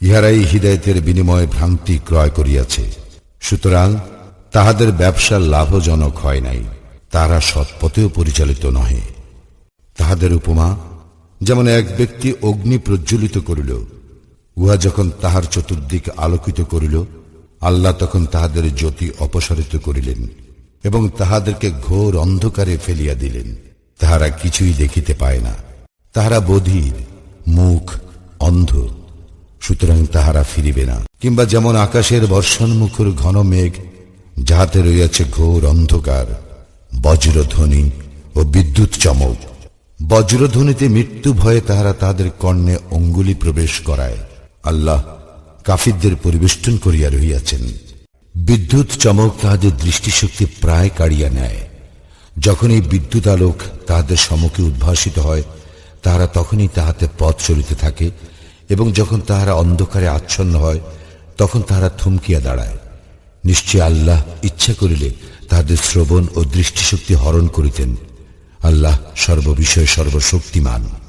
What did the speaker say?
ইহারাই হৃদায়তের বিনিময়ে ভ্রান্তি ক্রয় করিয়াছে। সুতরাং তাহাদের ব্যবসা লাভজনক হয় নাই তারা সৎপথেও পরিচালিত নহে। তাহাদের উপমা, যেমন এক ব্যক্তি অগ্নি প্রজ্বলিত করিল, উহা যখন তাহার চতুর্দিক আলোকিত করিল, আল্লাহ তখন তাহাদের জ্যোতি অপসারিত করিলেন এবং তাহাদেরকে ঘোর অন্ধকারে ফেলিয়া দিলেন। তাহারা কিছুই দেখিতে পায় না। তাহারা বধির, মুখ, অন্ধ। সুতরাং তাহারা ফিরিবে না। কিংবা যেমন আকাশের বর্ষণ মুখর ঘন মেঘ, যাহাতে রইয়াছে ঘোর অন্ধকার, বজ্রধ্বনি ও বিদ্যুৎ চমক। বজ্রধ্বনিতে মৃত্যু ভয়ে তাহারা তাহাদের কর্ণে অঙ্গুলি প্রবেশ করায়। আল্লাহ কাফিরদের পরিবেষ্টন করিয়া রহিয়াছেন। বিদ্যুৎ চমক তাহাদের দৃষ্টিশক্তি প্রায় কাড়িয়া নেয়। যখন এই বিদ্যুৎ আলোক তাহাদের সম্মুখে উদ্ভাসিত হয়, তাহারা তখনই তাহাতে পথ চলিতে থাকে এবং যখন তাহারা অন্ধকারে আচ্ছন্ন হয়, তখন তাহারা থমকিয়া দাঁড়ায়। নিশ্চয় আল্লাহ ইচ্ছা করিলে তাহাদের শ্রবণ ও দৃষ্টিশক্তি হরণ করিতেন। আল্লাহ সর্ববিষয়ে সর্বশক্তিমান।